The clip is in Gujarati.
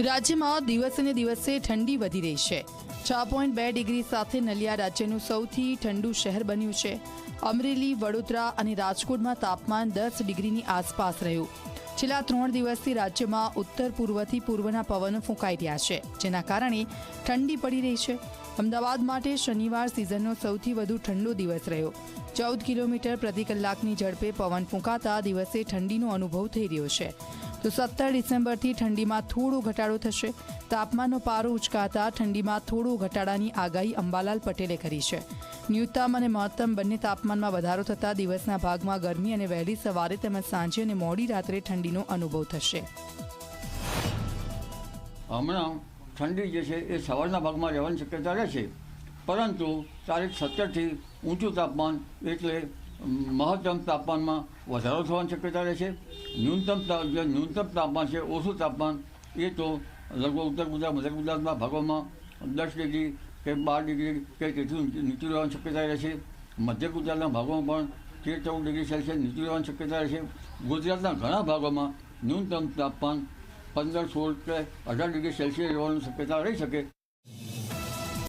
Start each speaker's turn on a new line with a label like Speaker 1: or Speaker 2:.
Speaker 1: રાજ્યમાં દિવસે દિવસે ઠંડી વધી રહી છે. છ પોઈન્ટ બે ડિગ્રી સાથે નલિયા રાજ્યનું સૌથી ઠંડુ શહેર બન્યું છે. અમરેલી, વડોદરા અને રાજકોટમાં તાપમાન દસ ડિગ્રીની આસપાસ રહ્યું. છેલ્લા ત્રણ દિવસથી રાજ્યમાં ઉત્તર પૂર્વથી પૂર્વના પવનો ફૂંકાઈ રહ્યા છે, જેના કારણે ઠંડી પડી રહી છે. અમદાવાદ માટે શનિવાર સિઝનનો સૌથી વધુ ઠંડો દિવસ રહ્યો. ચૌદ કિલોમીટર પ્રતિ કલાકની ઝડપે પવન ફૂંકાતા દિવસે ઠંડીનો અનુભવ થઈ રહ્યો છે. તો સત્તર ડિસેમ્બરથી ઠંડીમાં થોડો ઘટાડો થશે. તાપમાનનો પારો ઉચકાતા ઠંડીમાં થોડો ઘટાડાની આગાહી અંબાલાલ પટેલે કરી છે. ન્યૂનતમ અને મહત્તમ બંને તાપમાનમાં વધારો થતાં દિવસના ભાગમાં ગરમી અને વહેલી સવારે તેમજ સાંજે અને મોડી રાત્રે ઠંડીનો અનુભવ થશે.
Speaker 2: હમણાં ઠંડી જે છે એ સવારના ભાગમાં રહેવાની શક્યતા રહે છે. પરંતુ તારીખ સત્તરથી ઊંચું તાપમાન એટલે મહત્તમ તાપમાનમાં વધારો થવાની શક્યતા રહે છે. ન્યૂનતમ જે ન્યૂનતમ તાપમાન છે, ઓછું તાપમાન, એ તો લગભગ ઉત્તર ગુજરાત, મધ્ય ગુજરાતના ભાગોમાં દસ ડિગ્રી કે બાર ડિગ્રી કે તેથી નીચું રહેવાની શક્યતા રહે છે. મધ્ય ગુજરાતના ભાગોમાં પણ તેર ચૌદ ડિગ્રી સેલ્સિયસ નીચું રહેવાની શક્યતા રહે છે. ગુજરાતના ઘણા ભાગોમાં ન્યૂનતમ તાપમાન પંદર, સોળ કે અઢાર ડિગ્રી સેલ્સિયસ રહેવાની શક્યતા રહી શકે.